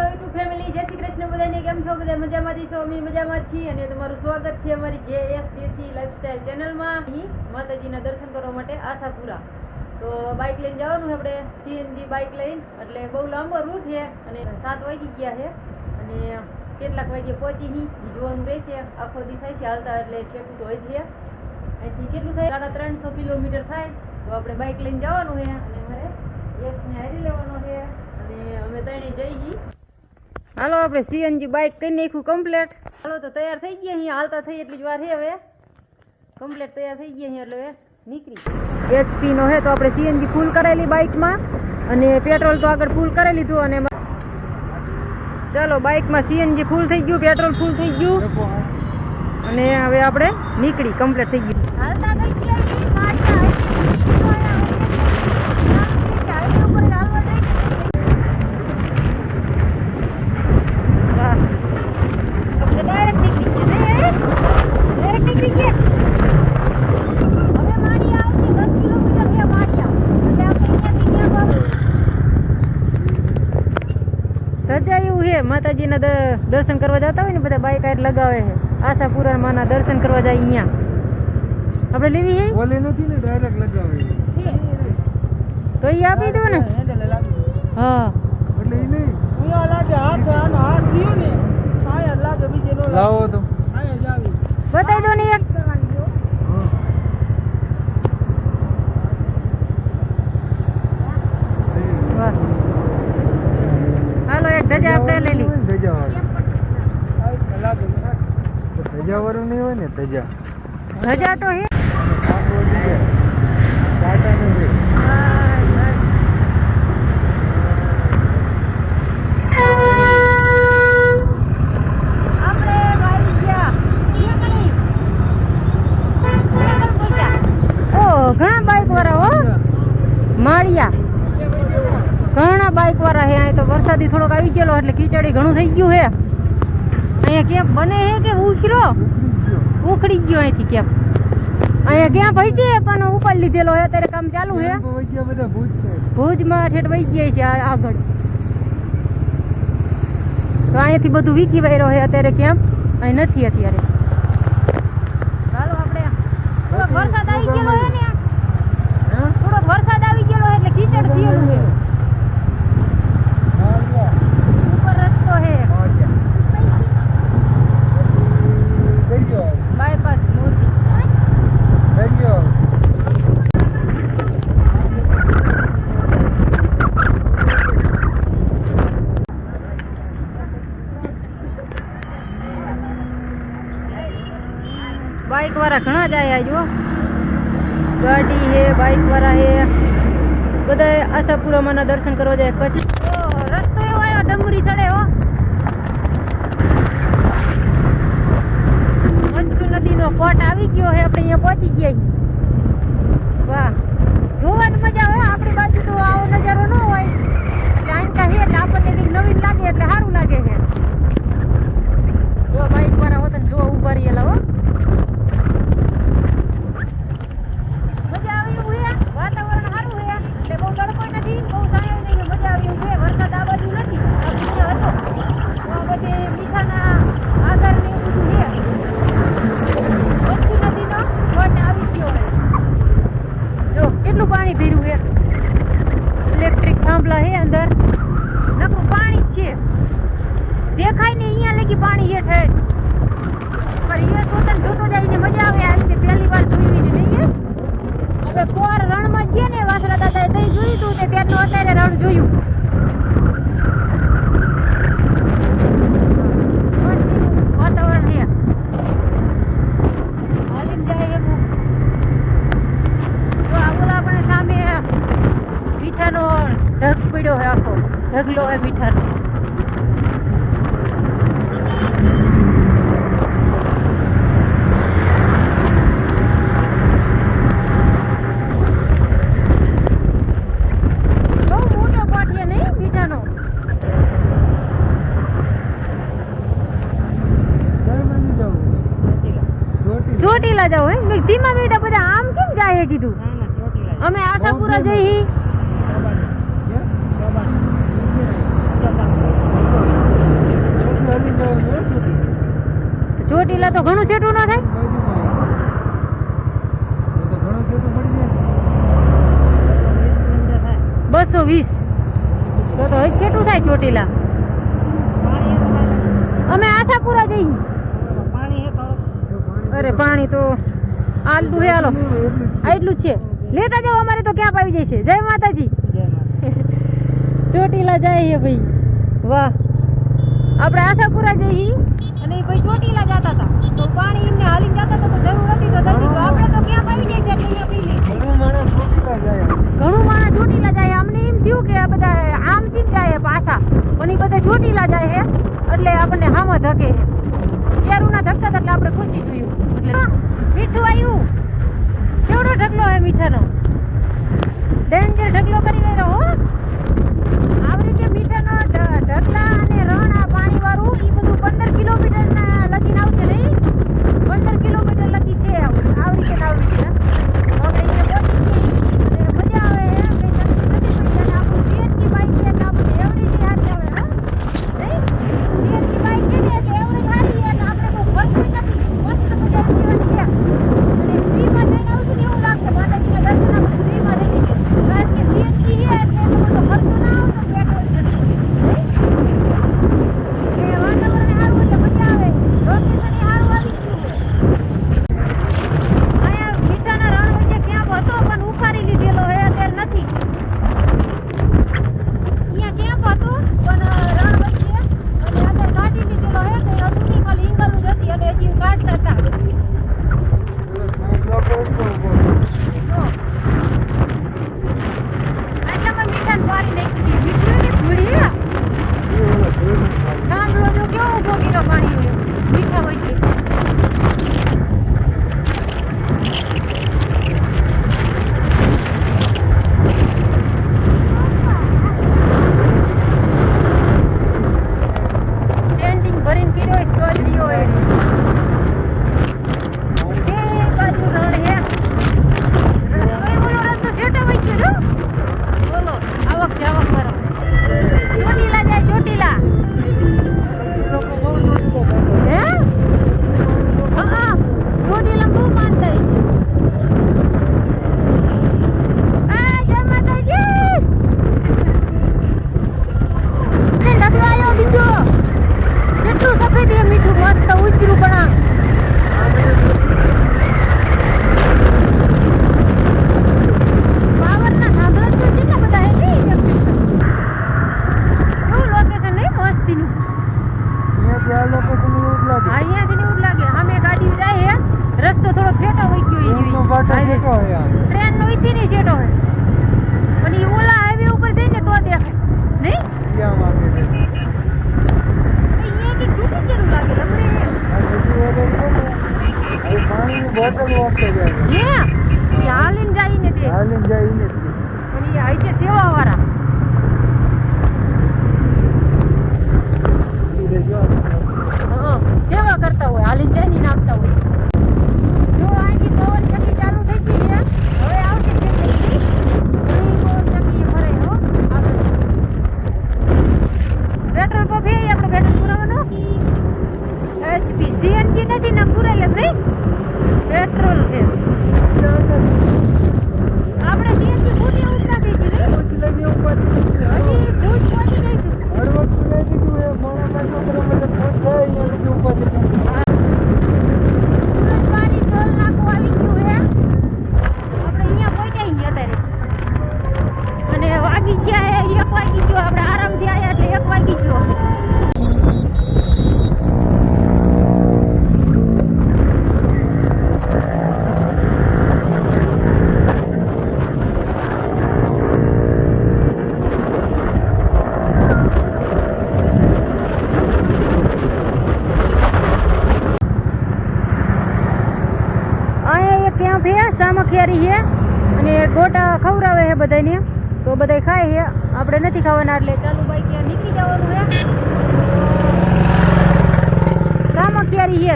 હાલો YouTube family જય શ્રી કૃષ્ણ બધાને, કેમ છો બધા? મજામાં છો અમે મજામાં છીએ અને તમારું સ્વાગત છે અમારી જે એસ દેસી લાઈફસ્ટાઈલ ચેનલમાં અહીં માતાજીના દર્શન કરવા માટે આશાપુરા. તો બાઇક લઈને જવાનું આપણે સીએનજી બાઇક લઈને. એટલે બહુ લાંબો રૂટ છે અને સાત વાગી ગયા છે. અને કેટલાક વાગે પહોંચી હી જોવાનું રહેશે. આખો દી થાય છે હાલતા, એટલે છેટું તો હોય છે. અહીંથી કેટલું થાય? સાડા ત્રણસો કિલોમીટર થાય. તો આપણે બાઇક લઈને જવાનું છે. અને મારે યશને હારી લેવાનો છે. અને અમે ત્રણેય જઈ ગઈ હાલો, આપણે સીએનજી બાઇક કરી નાખ્યું કમ્પ્લેટ હાલો, તો તૈયાર થઈ ગયા અહીંયા. હાલતા થઈ એટલી જ વાર છે હવે. કમ્પ્લેટ તૈયાર થઈ ગયા અહીંયા, એટલે નીકળી. એચપી નો હે, તો આપણે સીએનજી ફૂલ કરેલી બાઇકમાં અને પેટ્રોલ તો આગળ ફૂલ કરી લીધું અને ચાલો બાઇકમાં સીએનજી ફૂલ થઈ ગયું પેટ્રોલ ફૂલ થઈ ગયું. અને હવે આપણે નીકળી. કમ્પ્લેટ થઈ ગયું. હાલતા થઈ ગયા ધજા એવું છે માતાજીના દર્શન કરવા જતા હોય ને બધા બાઈક આટ લગાવે છે. આશાપુરા માના દર્શન કરવા જાય અહીંયા. આપણે લેવી છે? ઓલી નથી ને ડાયરેક્ટ લગાવે તો એ આપી દો ને. હા. એટલે એ નહીં. લાવો તો બતાવી દો ને એક વાહ હાલો એક ધજા આપણે લઈ લી ધજા વાળું ધજા વાળું ધજા. ધજા તો હે. ઘણા બાઈક વાળા હો. માળિયા. ઘણા બાઈક વાળા હે. અહીં તો વરસાદી થોડોક આવી ગયેલો એટલે કીચડી ઘણું થઈ ગયું હે. અહીંયા કેમ બને હે કે ઉખરો ઉખડી ગયો અહીંથી કેમ? અહીંયા ક્યાં ભાઈ છે? પણ ઉપર લીધેલો હે અત્યારે કામ ચાલુ હે ભુજમાં ઠેઠ વહી ગયા છે આગળ. તો અહીંયાથી બધું વીકી વાયરો હોય અત્યારે કેમ? અહીં નથી અત્યારે ચાલો આપણે થોડોક વરસાદ આવી ગયેલો છે ને હે? થોડોક વરસાદ આવી ગયેલો છે એટલે કીચડ થયેલું છે ઉપર રસ્તો છે થઈ ગયો બાયપાસ મોરબી થઈ ગયો બાઈક વાળા ઘણા જ આવ્યા જો ગાડી હે બાઈક વાળા હે. બધા આશાપુરામાના દર્શન કરવા જાય. કચ્છ. રસ્તો એવો આવ્યો ડમરી સડે હો. મચ્છુ નદીનો કોટ આવી ગયો હે, આપણે અહીંયા પહોંચી ગયા. વાહ. જોવાની મજા આવે આપણી બાજુ તો આવો નજારો ન હોય. કાંઈ હે, એટલે આપણને કંઈક નવીન લાગે, એટલે સારું લાગે છે જો બાઈક વાળા હોત જો ઊભા રહેલા હો. ચોટીલાએ કીધું. અમે આશાપુરા જઈ ચોટીલા તો ઘણું સેટું ના થાય. બસો વીસ. તો તો હવે છેટું થાય ચોટીલા. અમે આશાપુરા જઈએ અરે પાણી તો આલતું હે હાલો. એટલું છે. લેતા જાવ અમારે તો ક્યાં આવી જાય છે જય માતાજી. ચોટીલા જાય છે ભાઈ. વાહ. આપણે આશાપુરા જઈએ. અને એ ભાઈ ચોટીલા જતા હતા. તો પાણી એમને હાલીને જતા હતા તો જરૂર હતી તો ધરતી તો આપણે તો ક્યાં આવી જાય છે એટલે પી ઘણું માણસ છોકરા જાય ઘણું માણસ ચોટીલા જાય. અમને એમ થયું કે આ બધા આમ ચીમ જાય પાછા. પણ એ બધા ચોટીલા જાય છે એટલે આપણને હામાં ધકે છે કેરુના ધકતા એટલે આપણે ખુશી જોયું એટલે મીઠું આવ્યું કેવડો ઢગલો હે મીઠાનો? ડેન્જર ઢગલો કરી રહ્યો હો. આવી રીતે મીઠાનો ઢગલા અને રણ આ પાણી વાળું એ બધું પંદર કિલોમીટરના લગીને આવશે નહીં? પંદર કિલોમીટર લગી છે આવડી આવી રીતે ને બોટલ વાપરે જાય હે હાલીને જાય ને તે હાલીને જાય ઈ પણ એ આઈ છે સેવા વાળા સેવા કરતા હોય હાલીને જાય ને નાખતા હોય જો અહીંથી પવન ચક્કી ચાલુ થઈ ગઈ છે હવે આવશે ચક્કી ઘણી પવન ચક્કી ફરે હો આગળ પેટ્રોલ પંપ હે આપણે પેટ્રોલ પુરાવાનો એચપી સીએનજી નથી ને પુરેલ નહીં પેટ્રોલ છે. આપણે સીએનજી ફૂટી એવું જ ગઈ દીધી નહીં હજી ભુજ પહોંચી જઈશું. સુરજવાડી ટોલ નાકું આવી ગયું હે. આપણે અહીંયા પહોંચાઈ ગયા અત્યારે અને વાગી ગયા હે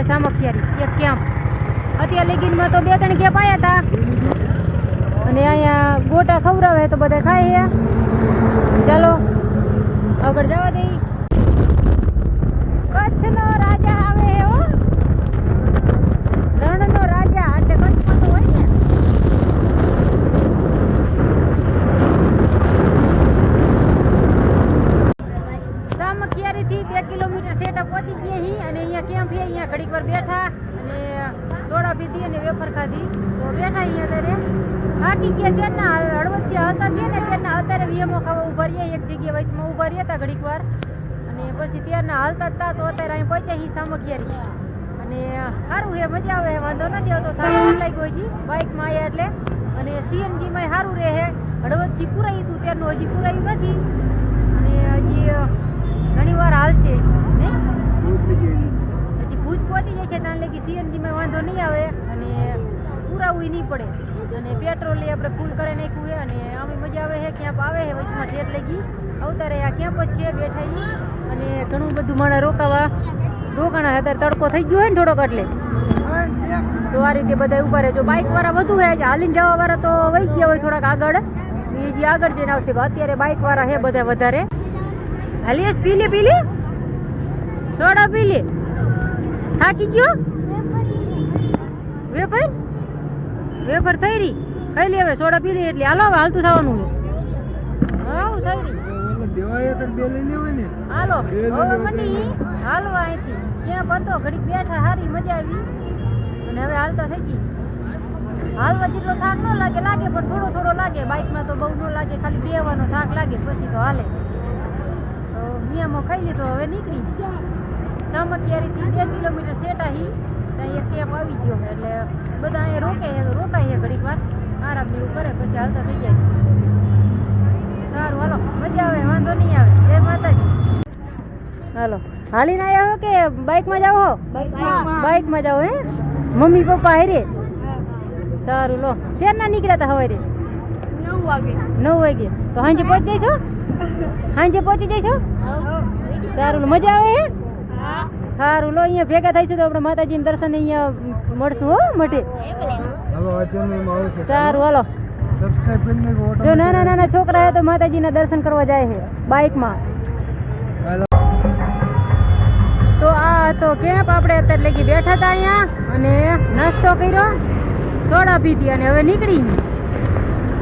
છે સામખિયારી એક કેમ્પ અત્યારે લેગીનમાં તો બે ત્રણ કેપ આવ્યા હતા અને અહીંયા ગોટા ખવડાવે તો બધા ખાય ચાલો, આગળ જવા દઈ કચ્છનો રાજા આવે એવો રણનો રાજા, એટલે કચ્છમાં તો હોય ને. સામખિયારી બે કિલોમીટર સેટઅપ પહોંચી ગયા. અહીંયા ઘડીક વાર બેઠા અને સોડા પીધી અને વેફર ખાધી. તો બેઠા અહીંયા અત્યારે. બાકી ગયા જેના ને હળવદથી હતા ગયા ને ત્યારના અત્યારે વીએમઓ ખાવા ઊભા રહ્યા, એક જગ્યાએ વચમાં ઊભા રહ્યા હતા ઘડીક વાર. અને પછી ત્યારના હાલતા હતા, તો અત્યારે અહીં પહોંચ્યા હી સામખિયારી. અને સારું છે મજા આવે વાંધો નથી આવતો, થાક લાગ્યો હજી. બાઇકમાં આવ્યા એટલે. અને સીએનજીમાં સારું રહે હળવદથી પુરાયું હતું, ત્યારનું હજી પુરાયું નથી. અને હજી ઘણી વાર હાલશે. નહીં? ભુજ પહોંચી જાય છે, ત્યાં લગી સીએનજીમાં વાંધો નહીં આવે અને પુરાવું નહીં પડે. અને પેટ્રોલ એ આપણે ફૂલ કરી નાખ્યું છે અને આમે મજા આવે છે ક્યાંપ આવે છે, વચમાં ઠેઠ લગી. અવતારે આ ક્યાંપ જ છે, બેઠા અને ઘણું બધું માણસ રોકાવા. રોકાણા હતા તડકો થઈ ગયો હોય ને થોડોક એટલે. તો આ રીતે બધા ઊભા રહે જો બાઈક વાળા વધુ હે હાલીને જવા વાળા તો વહી ગયા હોય થોડાક આગળ. એ આગળ જઈને આવશે. અત્યારે બાઇકવાળા છે બધા વધારે. હાલીએ પીલી પીલી? સોડા પી થાકી ગયો વેફર વેફર? થઈ રહી. ખાઈ લે હવે સોડા પી લે એટલે. હાલો હવે હાલતું થવાનું છે. હા થઈ રહી. દેવાય તો બે લઈ લેવાય ને? હાલો હવે મંડી હાલવા અહીંથી ક્યાં પતો? ઘડીક બેઠા હારી મજા આવી. અને હવે હાલતા થઈ ગઈ. હાલવા જેટલો થાક ન લાગે લાગે પણ થોડો થોડો લાગે. બાઇકમાં તો બહુ ન લાગે ખાલી બેવાનો થાક લાગે પછી તો હાલે. તો મિયામો ખાઈ લીધો હવે નીકળી. સામખિયારીથી બે કિલોમીટર સેટા હી ત્યાં એક કેમ્પ આવી ગયો છે એટલે બધા અહીંયા રોકે છે રોકાય છે ઘડીક વાર. આરામ જેવું કરે પછી હાલતા થઈ જાય. સારું હાલો. મજા આવે વાંધો નહીં આવે. જય માતાજી. હાલો. હાલીને આવ્યા હો કે બાઇકમાં જાવ હો? બાઇકમાં જાવ હે? મમ્મી પપ્પા હારે? સારું લો. ક્યારના નીકળ્યા હતા હવે નવ વાગે. નવ વાગે. તો સાંજે પહોંચી જઈશું? સાંજે પહોંચી જઈશું? સારું મજા આવે હે? સારું લો અહીંયા ભેગા થઈશું તો આપણે માતાજીના દર્શન અહીંયા મળશું હો મઠે હાલો આ ચેનલમાં આવશે સારું હાલો. જો નાના નાના છોકરા તો માતાજીના દર્શન કરવા જાય છે બાઇકમાં. માં તો આ તો કેમ્પ આપણે અત્યારે લગી બેઠા હતા અહીંયા અને નાસ્તો કર્યો સોડા પીધી અને હવે નીકળી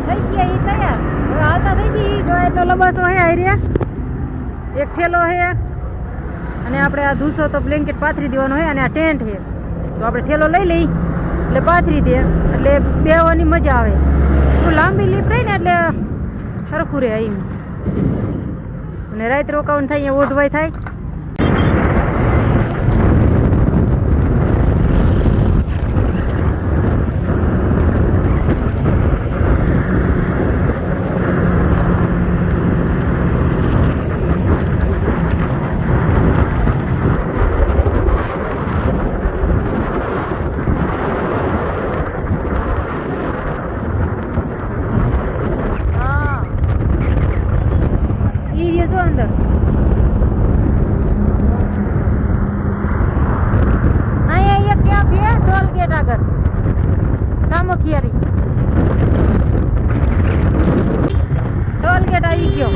થઈ ગયા એ તૈયાર. હવે હાલતા થઈ ગઈ જો એટલો લબાસો હે હાર્યા એક ઠેલો હે. અને આપણે આ ધૂસો તો બ્લેન્કેટ પાથરી દેવાનો હોય અને આ ટેન્ટ છે તો આપણે થેલો લઈ લઈ, એટલે પાથરી દે. એટલે બેવાની મજા આવે. તો લાંબી લીપ રહી ને એટલે સરખું રહે એમ. અને રાત રોકાવાનું થાય, અહીંયા ઓઢવાય થાય હા ઈ રહ્યો છો અંદર અહીંયા એક ક્યાં છે ટોલ ગેટ આગળ સામખિયારી ટોલ ગેટ આવી ગયો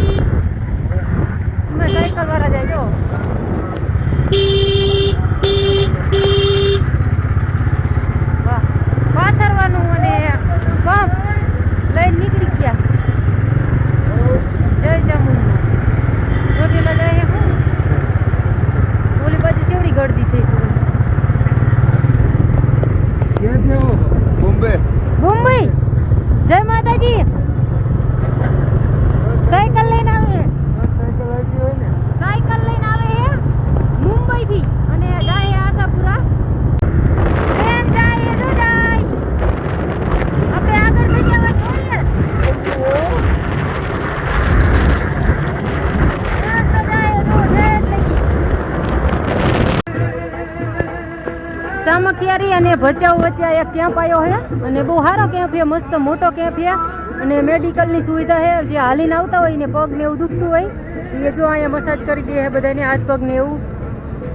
અમે સાયકલ વાળા જાય જો વાહ પાથરવાનું અને પંપ લઈને નીકળી ગયા જય ચામુંડા ચોટીલા જાય હું ઓલી બાજુ કેવડી ગળદી થઈ ક્યાંથી આવો બોમ્બે મુંબઈ જય માતાજી સાયકલ લઈને આવે સાયકલ આવી હોય ને સાયકલ લઈને આવે હે મુંબઈ થી અને જાય આશાપુરા ટ્રેન જાય તો જાય આપણે આગળ લઈ જવા જોઈએ રસ્તો જાય તો ટ્રેન લઈ સામખિયારી અને ભચાઉ વચ્ચે એક કેમ્પ આવ્યો છે અને બહુ સારો કેમ્પ છે, મસ્ત મોટો કેમ્પ છે. અને મેડિકલની સુવિધા છે, જે હાલીને આવતા હોય ને પગને એવું દુખતું હોય, એ જો અહીંયા મસાજ કરી દે છે બધાને, હાથ પગ ને એવું.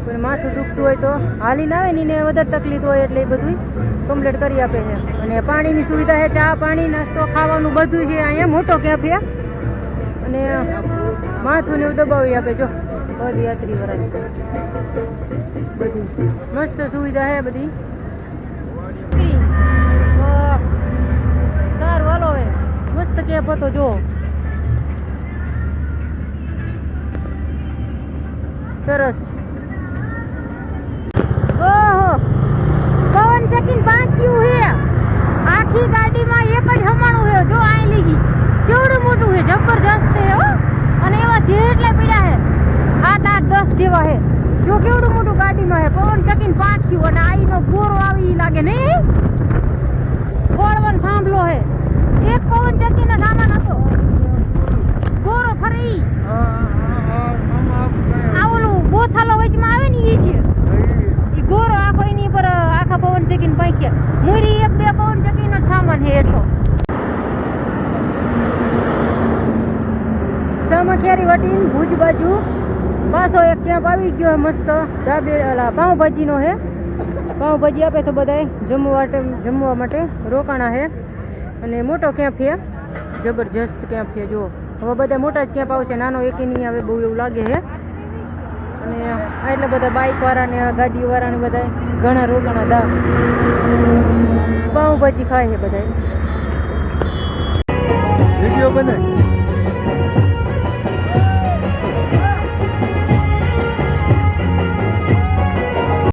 પણ માથું દુખતું હોય તો હાલીને આવે ને એને વધારે તકલીફ હોય એટલે એ બધું કમ્પ્લીટ કરી આપે છે. અને પાણીની સુવિધા છે, ચા, પાણી, નાસ્તો, ખાવાનું બધું છે, અહીંયા મોટો કેમ્પ છે. અને માથું ને એવું દબાવી આપે, જો. પદયાત્રી વાળા બધી. મસ્ત સુવિધા છે બધી. સારું, હાલો હવે. મસ્ત કેપ હતો, જો. સરસ. ઓહો. પવન ચકીન બાંચ્યું હે. આખી ગાડીમાં એક જ હમાણું હે, જો આઈ લીગી જેવડું મોટું હે જબરજસ્ત હો. અને એવા જેટલા પીડા હે. આઠ આઠ દસ જેવા હે. જો કેવડું મોટું ગાડીમાં હે પવન ચકીને પાખ્યું અને આઈનો ગોરો આવી લાગે નહીં ગોળવન થાંભલો હે. એક પવન ચક્કીનો સામાન હતો. ગોરો ફરી આવલું બોથાલો વચમાં આવે ને ઈ છે. એ ઈ ગોરો આખો એની પર આખા પવન ચકીને પાંખ્યા. મુરી એક બે પવન ચકીનો નો સામાન હે એટલો. સામખિયારી વટીન ભુજ બાજુ. પાછો એક કેમ્પ આવી ગયો મસ્ત. ડાબે ઓલા પાઉંભાજીનો હે. પાઉંભાજી આપે તો બધાય જમવા જમવા માટે રોકાણા હે. અને મોટો કેમ્પ છે જબરજસ્ત કેમ્પ છે જો હવે બધા મોટા જ કેમ્પ આવશે. નાનો એકે નહીં આવે, બહુ એવું લાગે છે અને એટલે બધા બાઇક ગાડીવાળાને બધા ઘણા રોકાણા હતા પાઉંભાજી ખાય છે બધા વીડિયો બને